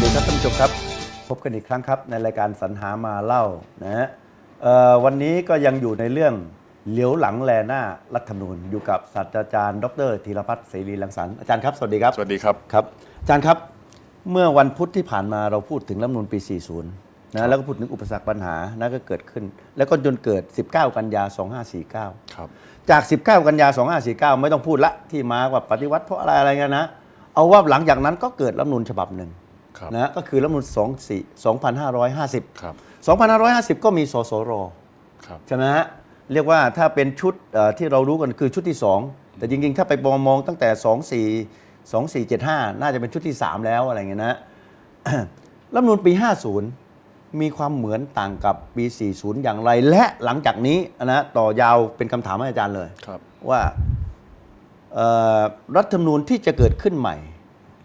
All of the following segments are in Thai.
ดีครับท่านผู้ชมครับ พบกันอีกครั้งครับในรายการสรรหามาเล่านะฮะเอ่อวันนี้ก็ยังอยู่ในเรื่องเหลียวหลังแลหน้ารัฐธรรมนูญอยู่กับศาสตราจารย์ ดรธีรพัฒน์เสรีรังสรรค์อาจารย์ครับ สวัสดีครับ สวัสดีครับครับ อาจารย์ครับเมื่อวันพุธที่ผ่านมาเราพูดถึงรัฐธรรมนูญปี 40 นะแล้วก็พูดถึงอุปสรรคปัญหานะก็เกิดขึ้น แล้วก็จนเกิด 19 กันยา 2549 ครับ จาก 19 กันยา 2549 ไม่ต้องพูดละที่มาว่าปฏิวัติเพราะอะไรอะไรเงี้ยนะเอาว่าหลังจากนั้นก็เกิดรัฐธรรมนูญฉบับหนึ่งครับ นะก็คือรัฐธรรมนูญ24 2550 ครับ 2550 ก็มีสสรครับใช่ไหมฮะเรียกว่าถ้าเป็นชุดเอ่อที่เรารู้กันคือชุดที่ 2 แต่จริงๆ ถ้าไปมองมองตั้งแต่ 24 2475 น่าจะเป็นชุดที่ 3 แล้วอะไรเงี้ยนะรัฐธรรมนูญปี 50 มีความเหมือนต่างกับปี 40 อย่างไร และหลังจากนี้นะต่อยาวเป็นคำถามให้อาจารย์เลยครับว่าเอ่อรัฐธรรมนูญที่จะเกิดขึ้นใหม่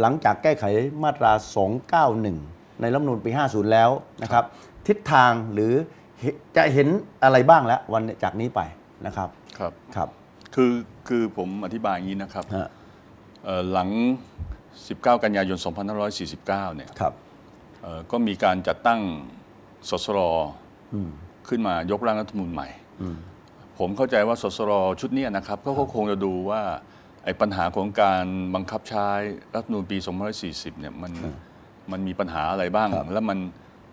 หลังจากแก้ไขมาตรา 291 ในรัฐธรรมนูญปี 50 แล้วนะครับทิศทางหรือเห็นจะเห็นอะไรบ้างแล้ววันจากนี้ไปนะครับครับครับคือคือผมอธิบายอย่างนี้นะครับฮะเอ่อหลัง 19 กันยายน 2549 เนี่ยครับเอ่อก็มีการจัดตั้งสสรขึ้นมายกร่างรัฐธรรมนูญใหม่ ผมเข้าใจว่าสสรชุดเนี้ยนะครับก็ก็คงจะดูว่า ไอ้ปัญหาของการบังคับใช้รัฐธรรมนูญปี 2540 เนี่ยมันมันมีปัญหาอะไรบ้างครับแล้วมัน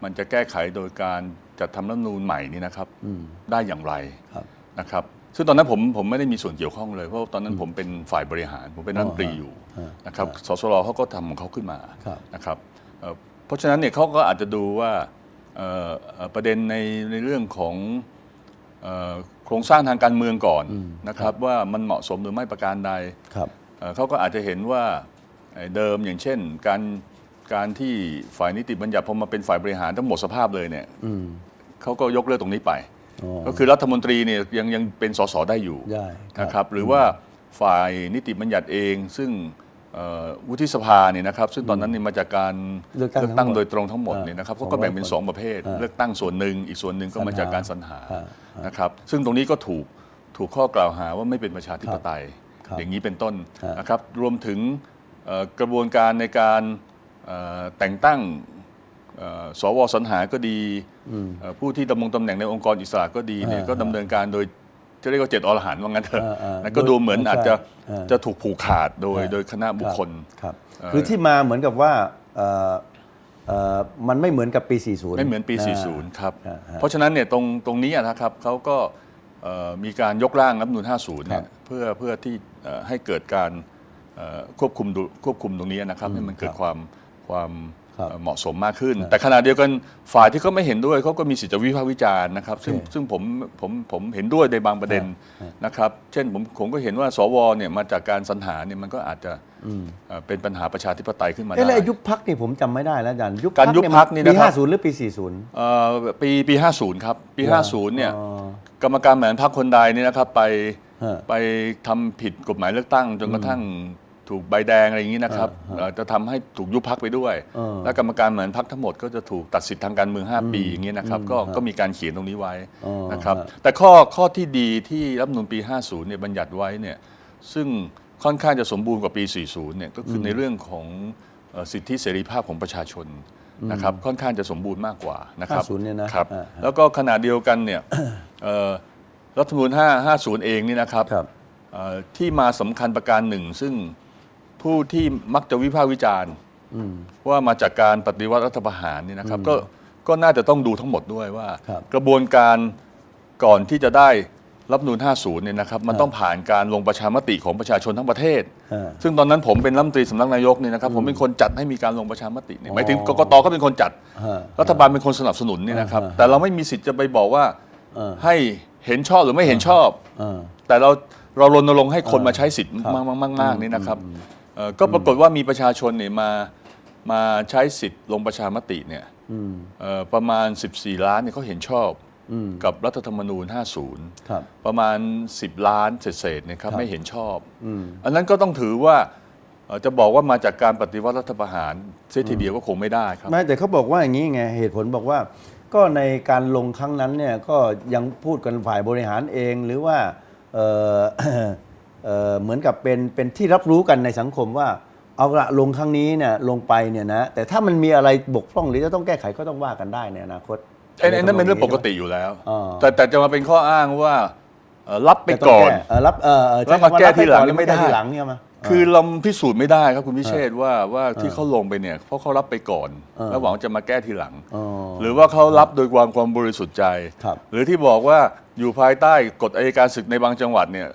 มันจะแก้ไขโดยการจัดทำรัฐธรรมนูญใหม่นี่นะครับได้อย่างไรครับนะครับ ซึ่งตอนนั้นผมผมไม่ได้มีส่วนเกี่ยวข้องเลย เพราะตอนนั้นผมเป็นฝ่ายบริหาร ผมเป็นรัฐมนตรีอยู่ฮะนะครับสสรเขาก็ทำของเขาขึ้นมาครับนะครับเอ่อเพราะฉะนั้นเนี่ยเขาก็อาจจะดูว่าเอ่อเอ่อประเด็นในในเรื่องของเอ่อ โครงสร้างทางการเมืองก่อนนะครับว่ามันเหมาะสมหรือไม่ประการใดครับเอ่อเขาก็อาจจะเห็นว่าเอ่อเดิมอย่างเช่น การการที่ฝ่ายนิติบัญญัติพอมาเป็นฝ่ายบริหารทั้งหมดสภาพเลยเนี่ยอืมเขาก็ยกเลิกตรงนี้ไปอ๋อก็คือรัฐมนตรีเนี่ยยังยังเป็นสสได้อยู่ได้นะครับหรือว่าฝ่ายนิติบัญญัติเองซึ่ง เอ่อวุฒิสภาเนี่ยนะครับซึ่งตอนนั้นเนี่ยมาจากการเลือกตั้งตั้งทั้งหมดโดยตรงทั้งหมดอ่าเนี่ยนะครับสองร้อยก็แบ่งเป็นคนสองประเภทอ่าเลือกตั้งส่วนหนึ่งอีกส่วนหนึ่งก็มาจากการสรรหาอ่าอ่านนะครับซึ่งตรงนี้ก็ถูกถูกข้อกล่าวหาว่าไม่เป็นประชาธิปไตย ครับอย่างนี้เป็นต้นฮะนะครับรวมถึงเอ่อกระบวนการในการเอ่อแต่งตั้งเอ่อสวสรรหาก็ดีเอ่อผู้ที่ดำรงตำแหน่งในองค์กรอิสระก็ดีเนี่ยอ่า ก็ดำเนินการโดย จะเรียกว่าเจ็ดอรหันต์ว่างั้นเถอะอ่าอ่านะก็ดูเหมือนใช่อาจจะอ่าจะถูกผูกขาดโดยอ่าโดยคณะบุคคลครับเอ่อคือที่มาเหมือนกับว่าเอ่อเอ่อมันไม่เหมือนกับปี 40 ไม่เหมือนปีา40 ครับอ่าฮะเพราะฉะนั้นเนี่ยตรงตรงนี้อะนะครับเขาก็เอ่อมีการยกร่างรัฐธรรมนูญ50เนี่ครัยบเพื่อเพื่อที่เอ่อให้เกิดการเอ่อควบคุมดูควบคุมตรงนี้นะครับให้มันเกิดครับความความครับ เอ่อเหมาะสมมากขึ้น แต่ขณะเดียวกันฝ่ายที่เขาไม่เห็นด้วยเขาก็มีสิทธิ์จะวิพากษ์วิจารณ์นะครับ ซึ่งโอเคซึ่งผมผมผมเห็นด้วยในบางประเด็นครับนะครับ เช่นผมผมก็เห็นว่าสวเนี่ยมาจากการสรรหาเนี่ยมันก็อาจจะเอ่อเป็นปัญหาประชาธิปไตยขึ้นมาเอ๊ะแล้วได้ไอ้ยุบพักนี่ผมจำไม่ได้แล้วอาจารย์ยุบการยุบพรรคนี่ปีนะครับ50หรือปี40เอ่อปีปี50ครับปีเหรอ50เนี่ยอ๋อกรรมการบริหารพรรคคนใดเนี่ยนะครับไปฮะไปทำผิดกฎหมายเลือกตั้งจนกระทั่ง ถูกใบแดงอะไรอย่างนี้นะครับเอ่อจะทำให้ถูกยุบพักไปด้วย เออและกรรมการบริหารพรรคทั้งหมดก็จะถูกตัดสิทธิ์ทางการเมือง 5 ปีอย่างนี้นะครับก็ก็มีการเขียนตรงนี้ไว้อ๋อนะครับฮะแต่ข้อข้อที่ดีที่รัฐธรรมนูลปี 50เนี่ยบัญญัติไว้เนี่ยซึ่งค่อนข้างจะสมบูรณ์กว่าปี 40เนี่ยก็คือในเรื่องของเอ่อสิทธิเสรีภาพของประชาชนนะครับค่อนข้างจะสมบูรณ์มากกว่านะครับ50เนี่ยนะครับอ่าฮะแล้วก็ขณะเดียวกันเนี่ยเอ่อรัฐธรรมนูญ5 50 เองนี่นะครับ ครับ เอ่อที่มาสำคัญประการหนึ่ง ซึ่ง ผู้ที่มักจะวิพากษ์วิจารณ์ว่ามาจากการปฏิวัติรัฐประหารนี่นะครับก็ก็น่าจะต้องดูทั้งหมดด้วยว่า ครับกระบวนการก่อนที่จะได้รัฐธรรมนูญ50เนี่ยนะครับมันต้องผ่านการลงประชามติของประชาชนทั้งประเทศ ฮะซึ่งตอนนั้นผมเป็นรัฐมนตรีสำนักนายกเนี่ยนะครับผมเป็นคนจัดให้มีการลงประชามติเนี่ยหมายถึงอ๋กอกตก็เป็นคนจัด ฮะรัฐบาลเป็นคนสนับสนุนเนี่ยนะครับอ่าฮะแต่เราไม่มีสิทธิ์จะไปบอกว่าอ่า ให้เห็นชอบหรือไม่เห็นชอบ อ่า แต่เราเรารณรงค์ให้คนมาใช้สิทธิ์ครับมากมากมากๆนี่นะครับเอ่อก็ปรากฏว่ามีประชาชนเนี่ยมามาใช้สิทธิ์ลงประชามติเนี่ยเอ่อประมาณ 14 ล้านเนี่ยเขาเห็นชอบกับรัฐธรรมนูญ 50 ครับประมาณ 10 ล้านเศษๆเนยครับครับไม่เห็นชอบอันนั้นก็ต้องถือว่าเอ่อจะบอกว่ามาจากการปฏิวัติรัฐประหารเสียทีเดียวก็คงไม่ได้ครับ ไม่แต่เขาบอกว่าอย่างนี้ไงเหตุผลบอกว่า ก็ในการลงครั้งนั้นเนี่ยก็ยังพูดกันฝ่ายบริหารเองหรือว่าเอ่อ เอ่อเหมือนกับเป็นเป็นที่รับรู้กันในสังคมว่า เอาละลงครั้งนี้เนี่ยลงไปเนี่ยนะแต่ถ้ามันมีอะไรบกพร่องหรือจะต้องแก้ไขก็ต้องว่ากันได้ในอนาคตไอ้ไอ้นั่นเป็นเรื่องปกติอยู่แล้วอ่าแต่แต่จะมาเป็นข้ออ้างว่าเอ่อรับไปแต่ต้งก่อนเออรับเออเออแล้วมาใช้คำแก้ทีหลังรับปไม่ได้แก้ทีหลังเนี่ยมาคือเราพิสูจน์ไม่ได้ครับคุณพิเชษฐ์ว่าว่าที่เขาลงไปเนี่ยเพราะเขารับไปก่อนเออแล้วหวังจะมาแก้ทีหลังอ๋อหรือว่าเขารับโดยความความบริสุทธิ์ใจครับหรือที่บอกว่าอยู่ภายใต้กฎอัยการศึกในบางจังหวัดเนี่ย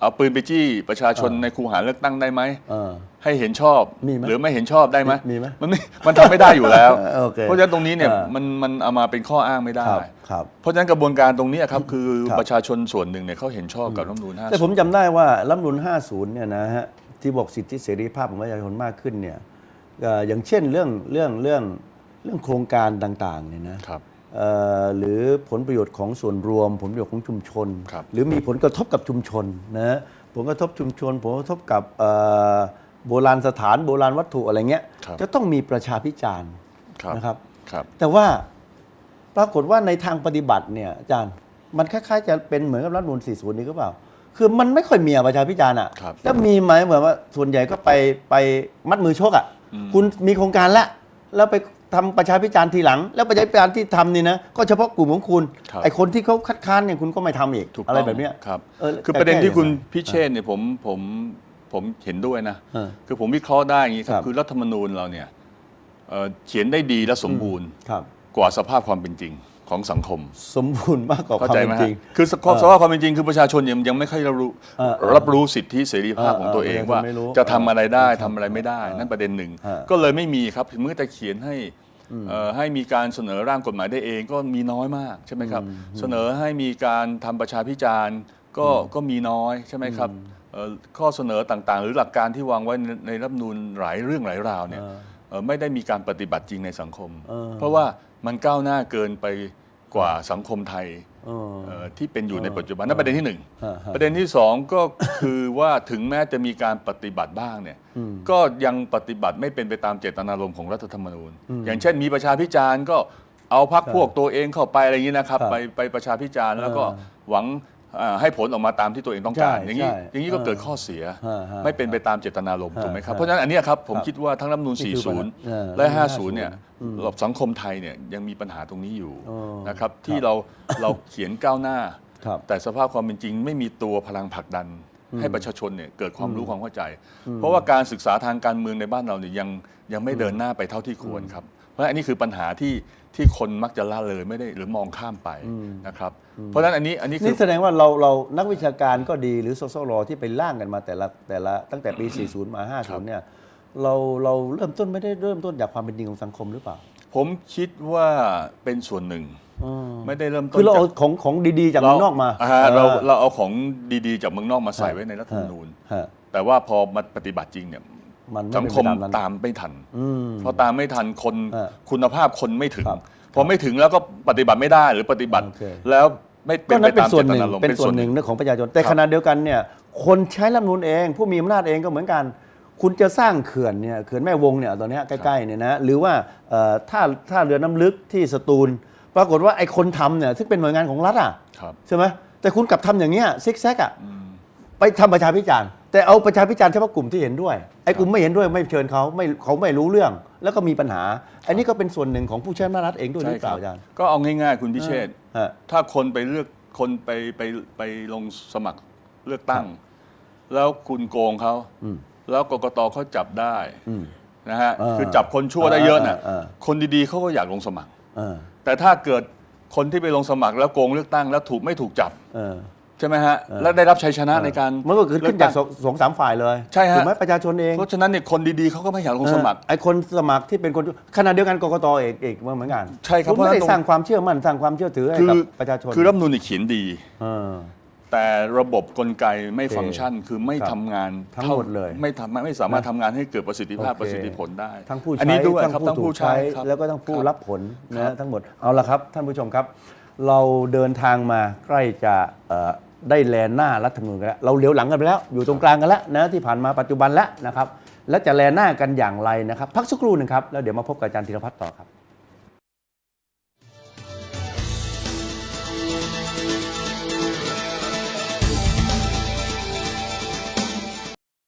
เออเอาปืนไปจี้ประชาชนในคูหาเลือกตั้งได้ไหม เออ ให้เห็นชอบมีไหมหรือไม่เห็นชอบได้ไหมมีไหมมันไม่มันทำไม่ได้อยู่แล้ว เออโอเคเพราะฉะนั้นตรงนี้เนี่ยเออมันมันเอามาเป็นข้ออ้างไม่ได้ ครับครับเพราะฉะนั้นกระบวนการตรงนี้ครับคือครับ ประชาชนส่วนหนึ่งเนี่ยเขาเห็นชอบกับรัฐธรรมนูญแต่50ผมจำได้ว่ารัฐธรรมนูล50 เนี่ยนะฮะที่บอกสิทธิเสรีภาพของประชาชนมากขึ้นเนี่ยเอ่ออย่างเช่นเรื่องเรื่องเรื่องเรื่องโครงการต่างๆเนี่ยนะครับเอ่อ หรือผลประโยชน์ของส่วนรวม ผลประโยชน์ของชุมชนครับหรือมีผลกระทบกับชุมชนนะผลกระทบชุมชน ผลกระทบกับเอ่อโบราณสถานโบราณวัตถุอะไรเงี้ยครับจะต้องมีประชาพิจารณ์ครับนะครับครับแต่ว่าปรากฏว่าในทางปฏิบัติเนี่ยอาจารย์มันคล้ายๆ จะเป็นเหมือนกับรัฐธรรมนูล40 นี้ก็เปล่า คือมันไม่ค่อยมีอะประชาพิจารณ์อะครับแล้วมีไหมเหมือนว่าส่วนใหญ่ก็ไปไปมัดมือชกอะ คุณมีโครงการแล้วแล้วไป ทำประชาพิจารณ์ทีหลัง แล้วประชาพิจารณ์ที่ทำนี่นะก็เฉพาะกลุ่มของคุณ ครับไอ้คนที่เขาคัดค้านเนี่ยคุณก็ไม่ทำอีกถูกอะไรต้องแบบเนี้ยครับเออคือประเด็นที่คุณแก้ยังไงพิเชษฐ์เนี่ยผมผมผมเห็นด้วยนะ เออคือผมวิเคราะห์ได้อย่างนี้ครัครับบ คือรัฐธรรมนูญเราเนี่ยเอ่อเขียนได้ดีและสมบูรณ์ ครับ กว่าสภาพความเป็นจริง ของสังคมสมบูรณ์มากกว่าคเข้าวามใจเป็ไหมนฮะจริง คือสภาพสภาพความเป็นจริงคือประชาชนยังยังไม่ค่อยรับรู้เออเออรับรู้สิทธิเสรีภาพเออของตัวเองเออว่า ไม่รู้จะทำอะไรได้เออทำอะไรไม่ได้ นั่นประเด็นหนึ่ง เออ ก็เลยไม่มีครับเมื่อแต่เขียนให้เอ่อให้มีการเสนอร่างกฎหมายได้เองก็มีน้อยมากใช่ไหมครับ เสนอให้มีการทำประชาพิจารณ์ก็ก็มีน้อยใช่ไหมครับเอ่อข้อเสนอต่างๆ หรือหลักการที่วางไว้ในในรัฐธรรมนูญหลายเรื่องหลายราวเนี่ย เออเอ่อ ไม่ได้มีการปฏิบัติจริงในสังคมเออเพราะว่ามันก้าวหน้าเกินไปกว่าสังคมไทยเออเอ่อที่เป็นอยู่ในปัจจุบันนั่นประเด็นที่หนึ่งฮะฮะประเด็นที่สองก็คือว่าถึงแม้จะมีการปฏิบัติบ้างเนี่ยก็ยังปฏิบัติไม่เป็นไปตามเจตนารมณ์ของรัฐธรรมนูญ อย่างเช่นมีประชาพิจารณ์ก็เอาพักพวกตัวเองเข้าไปอะไรอย่างนี้นะครับครับไปไปประชาพิจารณ์แล้วก็เออหวังเอ่อให้ผลออกมาตามที่ตัวเองต้องการ ใช่อย่างนี้ ใช่อย่างนี้ก็เออเกิดข้อเสีย ฮะฮะไม่เป็นไปตามเจตนารมณ์ฮะถูกไหมครับฮะเพราะฉะนั้นอันเนี้ยครับผมครับคิดว่าทั้งรัฐธรรมนูญนี่คือปัญหาเออ40 และและ50 เนี่ยสังคมไทยเนี่ยยังมีปัญหาตรงนี้อยู่อ๋อนะครับที่เราเราเขียนก้าวหน้า ครับแต่สภาพความเป็นจริง ไม่มีตัวพลังผลักดัน ให้ประชาชนเนี่ยเกิดความรู้ความเข้าใจ เพราะว่าการศึกษาทางการเมืองในบ้านเราเนี่ยยังยังไม่เดินหน้าไปเท่าที่ควรครับ เพราะฉะนั้นอันนี้คือปัญหาที่ที่คนมักจะละเลยไม่ได้หรือมองข้ามไปนะครับ เพราะฉะนั้นอันนี้อันนี้คืนี่อแสดงว่าเราเรานักวิชาการก็ดีหรือสสรที่ไปร่างกันมาแต่ละแต่ละตั้งแต่ปี 40 มา 50 เนี่ยเราเราเริ่มต้นไม่ได้เริ่มต้นจากความเป็นจริงของสังคมหรือเปล่า ผมคิดว่าเป็นส่วนหนึ่ง ไม่ได้เริ่มต้นคือเราจเอาของของดีๆจากเมืองนอกมาฮะเราออเราเอาของดีๆจากเมืองนอกมาใส่ไว้ในรัฐธรรมนูญฮะแต่ว่าพอมาปฏิบัติจริงเนี่ย มันไสังคมเป็นไปนั้นตามไม่ทันอืมพอตามไม่ทันคนฮะคุณภาพคนไม่ถึงครับพอไม่ถึงแล้วก็ปฏิบัติไม่ได้หรือปฏิบัติโอเคแล้วไม่เป็ก็นไปนั้นเป็นตามส่เจวนตหนึ่งนารมณ์เป็นส่วนหนึ่งเรื่องของประชาชน แต่ครับขณะเดียวกันเนี่ยคนใช้รัฐธรรมนูลเอง ผู้มีอำนาจเองก็เหมือนกัน คุณจะสร้างเขื่อนเนี่ยเขื่อนแม่วงเนี่ยตอนเนี้ยใกล้ๆเนี่ยนะหรือว่าเอ่อท่าท่าเรือน้ำลึกที่สตูล ปรากฏว่าไอ้คนทำเนี่ยซึ่งเป็นหน่วยงานของรัฐอะครับใช่ไหมแต่คุณกลับทำอย่างเงี้ยซิกแซกอะไปทำประชาพิจารณ์ แต่เอาประชาพิจารณ์เฉพาะกลุ่มที่เห็นด้วยไอ้กลุ่มไม่เห็นด้วยไม่เชิญเขาไม่เขาไม่รู้เรื่อง แล้วก็มีปัญหา อันนี้ก็เป็นส่วนหนึ่งของผู้ใช้อำนาจรัฐเองด้วยหใช่รือเปครัล่าบอาจารย์ก็เอาง่ายๆ คุณพิเชษฐ์ฮะ ถ้าคนไปเลือกคนไปไปไปลงสมัครเลือกตั้ง แล้วคุณโกงเขาแล้วกกตเขาจับได้นะฮะเออคือจับคนชั่วได้เยอะน่ะเออเออคนดีๆเขาก็อยากลงสมัคร เออแต่ถ้าเกิดคนที่ไปลงสมัครแล้วโกงเลือกตั้งแล้วถูกไม่ถูกจับ เออ ใช่ไหมฮะแล้วได้รับชัยชนะในการมันก็เกิดขึ้นจากเลือสองสองสามฝ่ายเลยใช่ฮะถูกไหมประชาชนเองเพราะฉะนั้นเนี่ยคนดีๆเขาก็ไม่อยากลงสมัครเออไอ้คนสมัครที่เป็นคนขณะเดียวกันกกตเอกเอกเหมือนกันใช่ครับณไม่ได้เพราะฉะนั้นสร้างความเชื่อมั่นสร้างความเชื่อถือให้คืกับอประชาชนคือรัฐธรรมนูญนี่เขียนดีเออแต่ระบบกลไกไม่โอเคฟังก์ชันคือไม่ครับทำงานทั้งหมดเลยไม่ทำไม่สามารถนะทำงานให้เกิดประสิทธิภาพโอเคประสิทธิผลได้ ทั้งผู้อันใช้นี้ด้วยทั้งครับผู้ทั้งถูผู้กใช้ใช้ครับแล้วก็ทั้งผู้ครับรับผลครันะบทั้งหมดเอาละครับ ท่านผู้ชมครับ เราเดินทางมาใกล้จะเอ่อ ได้แลนหน้ารัฐธรรมนูญกันแล้วเราเหลียวหลังกันไปแล้ว อยู่ตรงกลางกันแล้วนะที่ผ่านมาปัจจุบันแล้วนะครับแล้วจะแลหน้ากันอย่างไรนะครับ พักสักครู่หนึ่งครับแล้วเดี๋ยวมาพบกับอาจารย์ธีรพัฒน์ต่อครับ